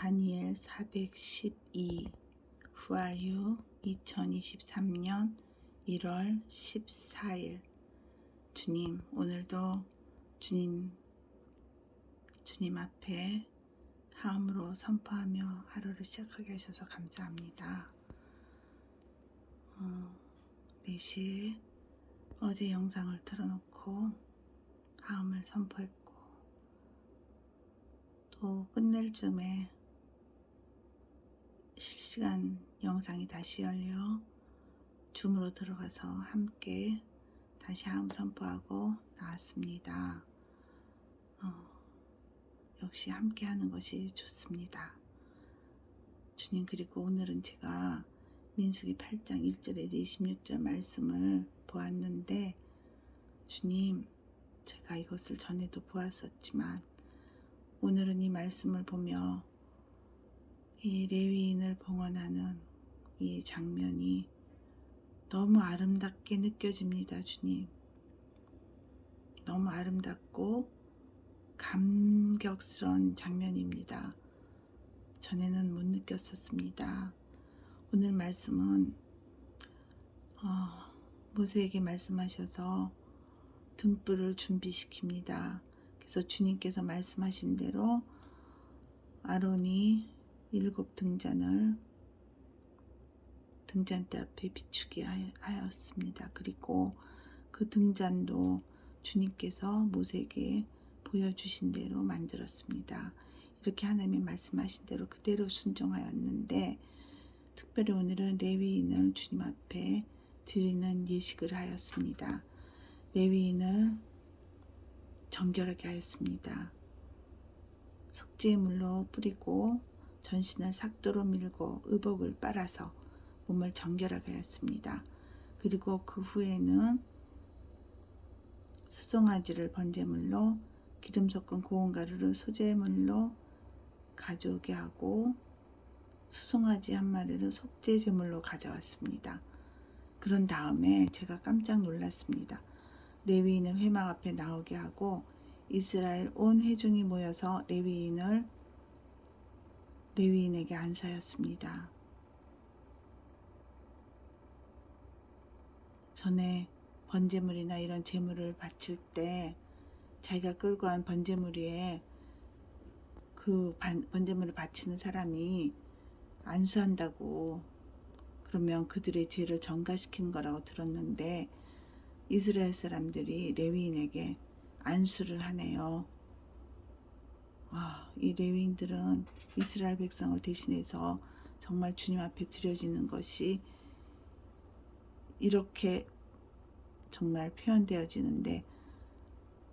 다니엘 412 후아유 2023년 1월 14일 주님 오늘도 주님 주님 앞에 하음으로 선포하며 하루를 시작하게 하셔서 감사합니다. 어, 4시에 어제 영상을 틀어놓고 하음을 선포했고 또 끝낼 쯤에 실시간 영상이 다시 열려 줌으로 들어가서 함께 다시 하음 선포하고 나왔습니다. 어, 역시 함께 하는 것이 좋습니다. 주님 그리고 오늘은 제가 민수기 8장 1절에 26절 말씀을 보았는데 주님 제가 이것을 전에도 보았었지만 오늘은 이 말씀을 보며 이 레위인을 봉헌하는 이 장면이 너무 아름답게 느껴집니다, 주님. 너무 아름답고 감격스러운 장면입니다. 전에는 못 느꼈었습니다. 오늘 말씀은 어, 모세에게 말씀하셔서 등불을 준비시킵니다. 그래서 주님께서 말씀하신 대로 아론이 일곱 등잔을 등잔대 앞에 비추게 하였습니다. 그리고 그 등잔도 주님께서 모세에게 보여주신 대로 만들었습니다. 이렇게 하나님이 말씀하신 대로 그대로 순종하였는데 특별히 오늘은 레위인을 주님 앞에 드리는 예식을 하였습니다. 레위인을 정결하게 하였습니다. 석재물로 뿌리고 전신을 삭도로 밀고 의복을 빨아서 몸을 정결하게 하였습니다. 그리고 그 후에는 수송아지를 번제물로 기름 섞은 고운 가루를 소제물로 가져오게 하고 수송아지 한 마리를 속죄 제물로 가져왔습니다. 그런 다음에 제가 깜짝 놀랐습니다. 레위인을 회막 앞에 나오게 하고 이스라엘 온 회중이 모여서 레위인을 레위인에게 안사였습니다. 전에 번제물이나 이런 제물을 바칠 때 자기가 끌고 간 번제물 위에 그 번제물을 바치는 사람이 안수한다고 그러면 그들의 죄를 전가시킨 거라고 들었는데 이스라엘 사람들이 레위인에게 안수를 하네요. 와, 이 레위인들은 이스라엘 백성을 대신해서 정말 주님 앞에 드려지는 것이 이렇게 정말 표현되어지는데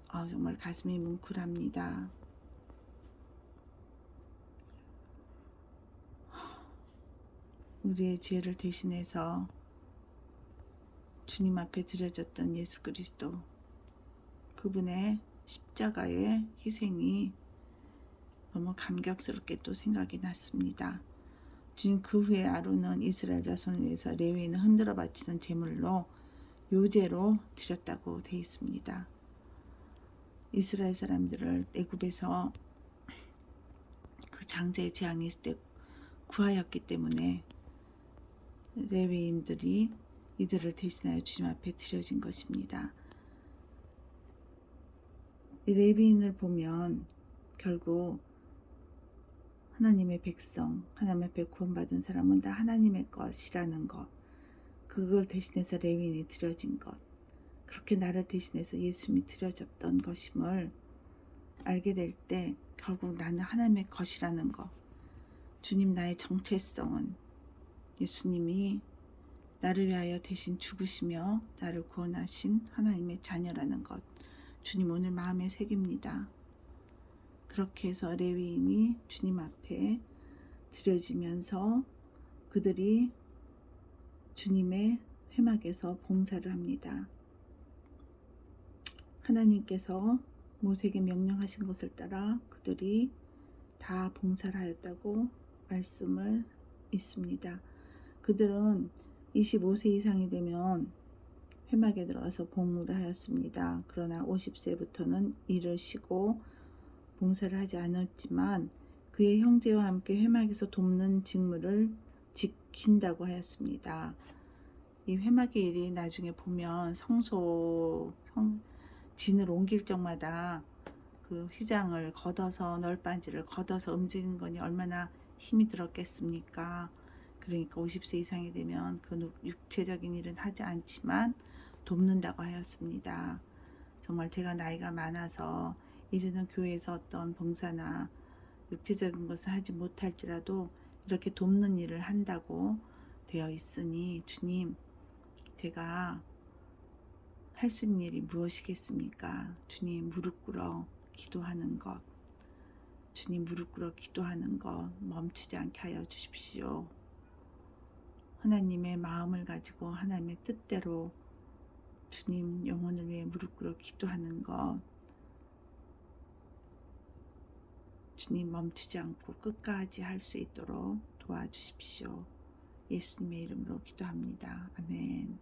아, 정말 가슴이 뭉클합니다. 우리의 죄를 대신해서 주님 앞에 드려졌던 예수 그리스도 그분의 십자가의 희생이 너무 감격스럽게 또 생각이 났습니다. 주님 그 후에 아론은 이스라엘 자손을 위해서 레위인을 흔들어 바치는 제물로 요제로 드렸다고 되어 있습니다. 이스라엘 사람들을 애굽에서 그 장자의 재앙이 있을 때 구하였기 때문에 레위인들이 이들을 대신하여 주님 앞에 드려진 것입니다. 레위인을 보면 결국 하나님의 백성, 하나님 앞에 구원받은 사람은 다 하나님의 것이라는 것, 그걸 대신해서 레위인이 드려진 것, 그렇게 나를 대신해서 예수님이 드려졌던 것임을 알게 될 때 결국 나는 하나님의 것이라는 것, 주님 나의 정체성은 예수님이 나를 위하여 대신 죽으시며 나를 구원하신 하나님의 자녀라는 것, 주님 오늘 마음에 새깁니다. 그렇게 해서 레위인이 주님 앞에 드려지면서 그들이 주님의 회막에서 봉사를 합니다. 하나님께서 모세에게 명령하신 것을 따라 그들이 다 봉사를 하였다고 말씀을 있습니다. 그들은 25세 이상이 되면 회막에 들어가서 봉무를 하였습니다. 그러나 50세부터는 일을 쉬고 봉사를 하지 않았지만 그의 형제와 함께 회막에서 돕는 직무를 지킨다고 하였습니다. 이 회막의 일이 나중에 보면 성소 성 진을 옮길 적마다 그 휘장을 걷어서 널빤지를 걷어서 움직이는 거니 얼마나 힘이 들었겠습니까? 그러니까 50세 이상이 되면 그 육체적인 일은 하지 않지만 돕는다고 하였습니다. 정말 제가 나이가 많아서 이제는 교회에서 어떤 봉사나 육체적인 것을 하지 못할지라도 이렇게 돕는 일을 한다고 되어 있으니 주님 제가 할 수 있는 일이 무엇이겠습니까? 주님 무릎 꿇어 기도하는 것 주님 무릎 꿇어 기도하는 것 멈추지 않게 하여 주십시오. 하나님의 마음을 가지고 하나님의 뜻대로 주님 영혼을 위해 무릎 꿇어 기도하는 것 주님 멈추지 않고 끝까지 할 수 있도록 도와주십시오. 예수님의 이름으로 기도합니다. 아멘.